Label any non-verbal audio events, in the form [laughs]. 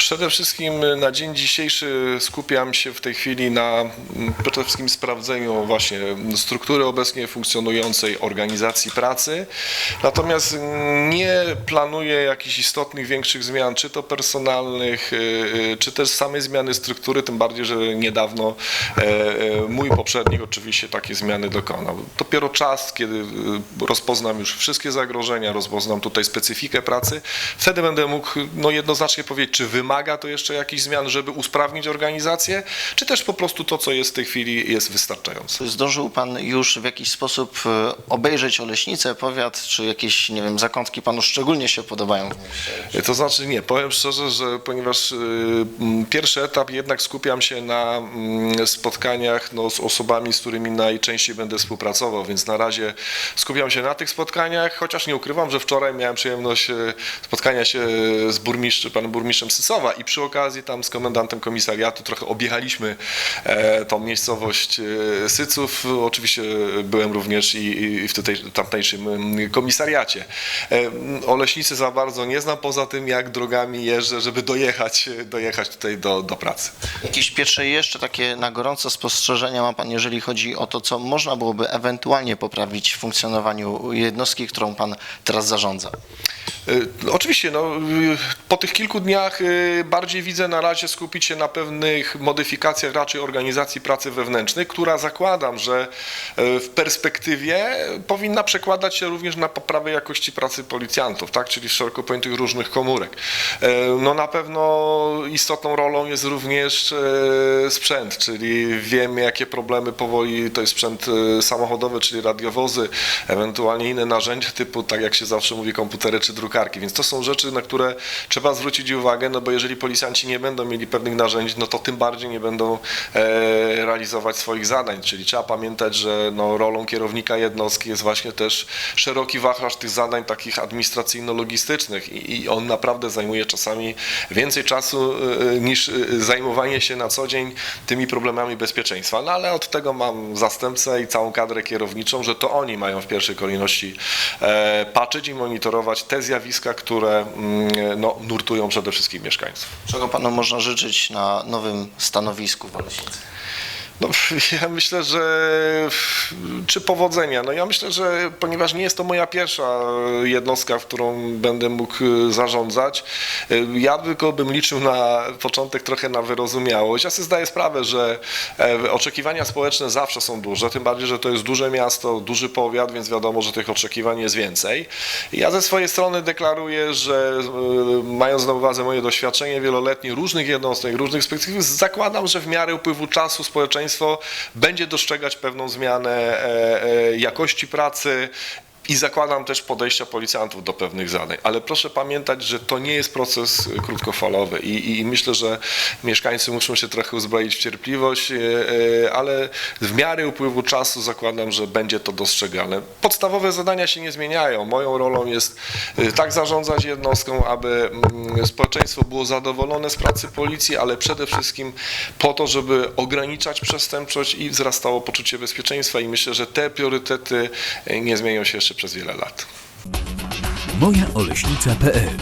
Przede wszystkim na dzień dzisiejszy skupiam się w tej chwili na mm, przede wszystkim sprawdzeniu właśnie struktury obecnie funkcjonującej organizacji pracy. Natomiast nie planuję jakichś istotnych, większych zmian, czy to personalnych, y, y, czy też samej zmiany struktury, tym bardziej, że niedawno e, e, mój poprzednik oczywiście takie zmiany dokonał. Dopiero czas, kiedy y, rozpoznam już wszystkie zagrożenia, rozpoznam tutaj specyfikę pracy, wtedy będę mógł no, jednoznacznie powiedzieć, czy wymaga to jeszcze jakichś zmian, żeby usprawnić organizację, czy też po prostu to, co jest w tej chwili, jest wystarczające. Zdążył Pan już w jakiś sposób e, obejrzeć Oleśnicę, powiat, czy jakieś, nie wiem, zakątki Panu szczególnie się podobają mieście? To znaczy nie, powiem szczerze, że ponieważ m, pierwszy etap jednak skupiam się na spotkaniach no, z osobami, z którymi najczęściej będę współpracował, więc na razie skupiam się na tych spotkaniach, chociaż nie ukrywam, że wczoraj miałem przyjemność e, spotkania się z burmistrzem, panem burmistrzem I przy okazji tam z komendantem komisariatu trochę objechaliśmy e, tą miejscowość e, Syców. Oczywiście byłem również i, w tutaj, tamtejszym komisariacie. E, m, Oleśnicy za bardzo nie znam, poza tym jak drogami jeżdżę, żeby dojechać, dojechać tutaj do, do pracy. Jakieś pierwsze jeszcze takie na gorąco spostrzeżenia ma Pan, jeżeli chodzi o to, co można byłoby ewentualnie poprawić w funkcjonowaniu jednostki, którą Pan teraz zarządza? Y, Oczywiście, no, y, po tych kilku dniach y, bardziej widzę na razie skupić się na pewnych modyfikacjach raczej organizacji pracy wewnętrznej, która zakładam, że y, w perspektywie powinna przekładać się również na poprawę jakości pracy policjantów, tak, czyli szeroko pojętych różnych komórek. Y, No na pewno istotną rolą jest również sprzęt, czyli wiemy jakie problemy powoli, to jest sprzęt samochodowy, czyli radiowozy, ewentualnie inne narzędzia typu, tak jak się zawsze mówi, komputery czy drukarki, więc to są rzeczy, na które trzeba zwrócić uwagę, no bo jeżeli policjanci nie będą mieli pewnych narzędzi, no to tym bardziej nie będą e, realizować swoich zadań, czyli trzeba pamiętać, że no, rolą kierownika jednostki jest właśnie też szeroki wachlarz tych zadań takich administracyjno-logistycznych i, i on naprawdę zajmuje czasami więcej czasu e, niż e, zajmowanie się na co dzień tymi problemami bezpieczeństwa, no ale od tego mam zastępcę i całą kadrę kierowniczą, że to oni mają w pierwszej kolejności patrzeć i monitorować te zjawiska, które mm, no, nurtują przede wszystkim mieszkańców. Czego Panu można życzyć na nowym stanowisku w Oleśnicy? No, [laughs] ja myślę, że czy powodzenia? No ja myślę, że ponieważ nie jest to moja pierwsza jednostka, w którą będę mógł zarządzać, ja tylko bym liczył na początek trochę na wyrozumiałość. Ja sobie zdaję sprawę, że e, oczekiwania społeczne zawsze są duże, tym bardziej, że to jest duże miasto, duży powiat, więc wiadomo, że tych oczekiwań jest więcej. Ja ze swojej strony deklaruję, że e, mając na uwadze moje doświadczenie wieloletnie różnych jednostek, różnych perspektyw, zakładam, że w miarę upływu czasu społeczeństwo będzie dostrzegać pewną zmianę e, e, jakości pracy i zakładam też podejścia policjantów do pewnych zadań. Ale proszę pamiętać, że to nie jest proces krótkofalowy i, i myślę, że mieszkańcy muszą się trochę uzbroić w cierpliwość, e, e, ale w miarę upływu czasu zakładam, że będzie to dostrzegane. Podstawowe zadania się nie zmieniają. Moją rolą jest tak zarządzać jednostką, aby mm, społeczeństwo było zadowolone z pracy policji, ale przede wszystkim po to, żeby ograniczać przestępczość i wzrastało poczucie bezpieczeństwa i myślę, że te priorytety nie zmienią się jeszcze przez wiele lat. mojaoleśnica.pl